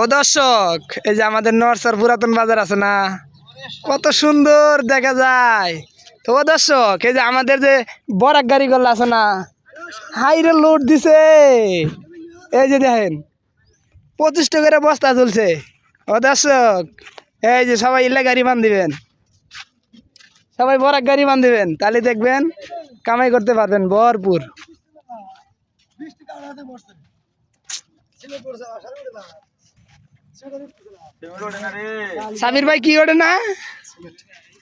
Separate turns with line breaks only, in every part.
ও দর্শক, এই যে আমাদের নরসার পুরাতন বাজার আছে না? কত সুন্দর দেখা যায়। তো ও দর্শক, এই যে আমাদের যে বরাক গাড়ি আছে না, হাইরে লোড দিছে। এই যে দেখেন, পঁচিশ টাকা বস্তা চলছে। ও দর্শক, এই যে সবাই ইলে গাড়ি বান দিবেন সবাই বরাক গাড়ি বান দিবেন তাহলে দেখবেন কামাই করতে পারবেন ভরপুর। সাবির ভাই কি ওঠে না?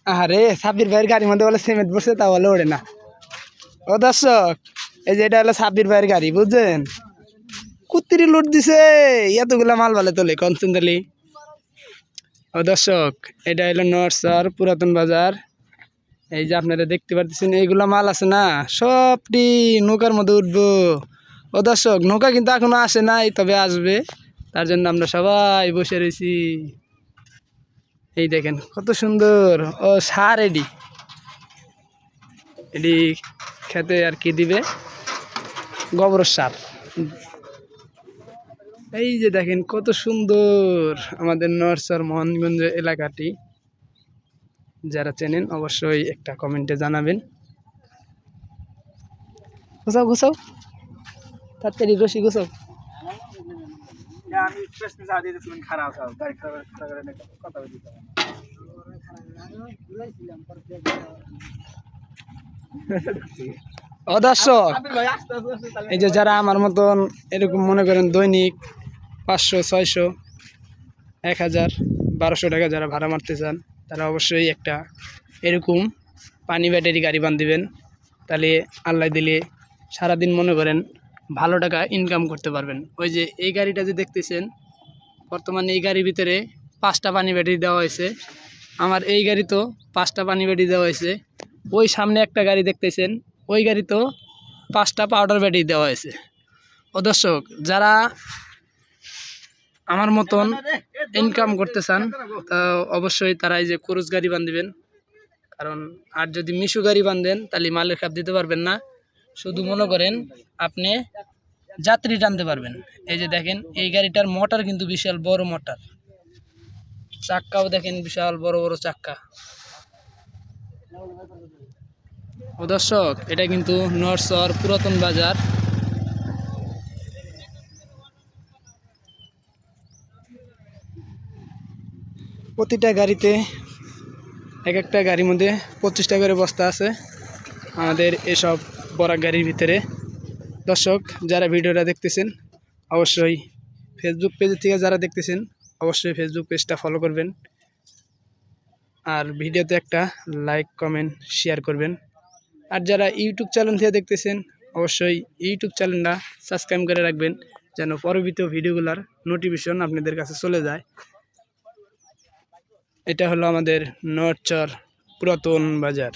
আরে সাবির ভাইয়ের গাড়ির মধ্যে বলে সিমেন্ট বসে তা বলে ওঠে না। ও দর্শক, এই যে এটা হলো সাবির ভাইয়ের গাড়ি, বুঝছেন? কুত্তিরি লুট দিছে, এতগুলা মাল ভালো তোলে কনসেন্টালি ও দর্শক, এটা হলো নরসার পুরাতন বাজার। এই যে আপনারা দেখতে পাচ্ছেন এইগুলা মাল আছে না, সবটি নৌকার মধ্যে উঠবো। ও দর্শক, নৌকা কিন্তু এখনও আসে নাই, তবে আসবে। তার জন্য আমরা সবাই বসে রয়েছি। এই দেখেন, কত সুন্দর। ও, সার এডি। এডি খেতে আর কি দিবে? গোবর সার। এই যে দেখেন, কত সুন্দর আমাদের নরসর মোহনগঞ্জ এলাকাটি। যারা চেনেন অবশ্যই একটা কমেন্টে জানাবেন। ঘুষাও ঘুষাও তাড়াতাড়ি রশি ঘুষাও
আমি প্রশ্ন যা দিয়েছিলাম খারাপ খারাপ গাড়ি খারাপ খারাপ কথা বলি
ও দর্শক এই যে যারা আমার মতন এরকম মনে করেন দৈনিক পাঁচশো ছয়শো এক হাজার বারোশো টাকা যারা ভাড়া মারতে চান তারা অবশ্যই একটা এরকম পানি ব্যাটারি গাড়ি বান দিবেন। তাহলে আল্লাহ দিলে সারাদিন মনে করেন ভালো টাকা ইনকাম করতে পারবেন। ওই যে এই গাড়িটা যে দেখতেছেন, বর্তমানে এই গাড়ির ভিতরে পাঁচটা পানি ব্যাটারি দেওয়া হয়েছে। আমার এই গাড়ি তো পাঁচটা পানি ব্যাটারি দেওয়া হয়েছে। ওই সামনে একটা গাড়ি দেখতেছেন, ওই গাড়ি তো পাঁচটা পাউডার ব্যাটারি দেওয়া হয়েছে। ও দর্শক, যারা আমার মতন ইনকাম করতে চান, তা অবশ্যই তারা এই যে ক্রুজ গাড়ি বান্ধিবেন কারণ আর যদি মিশু গাড়ি বান্ধেন তাহলে মালের খাপ দিতে পারবেন না। শুধু মনে করেন আপনি যাত্রী টানতে পারবেন। এই যে দেখেন, এই গাড়িটার মোটর কিন্তু বিশাল বড় মোটর। চাক্কাও দেখেন, বিশাল বড় বড় চাক্কা। ও দর্শক, এটা কিন্তু নরসর পুরাতন বাজার। প্রতিটা গাড়িতে এক একটা গাড়ির মধ্যে পঁচিশটা করে বস্তা আছে। আমাদের এসব বড় গাড়ির ভিতরে। দর্শক, যারা ভিডিওটা দেখতেছেন, অবশ্যই ফেসবুক পেজ থেকে যারা দেখতেছেন, অবশ্যই ফেসবুক পেজটা ফলো করবেন। আর ভিডিওতে একটা লাইক কমেন্ট শেয়ার করবেন। আর যারা ইউটিউব চ্যানেল থেকে দেখতেছেন, অবশ্যই ইউটিউব চ্যানেলটা সাবস্ক্রাইব করে রাখবেন, যেন পরবর্তী ভিডিওগুলোর নোটিফিকেশন আপনাদের কাছে চলে যায়। এটা হলো আমাদের নরচর পুরাতন বাজার।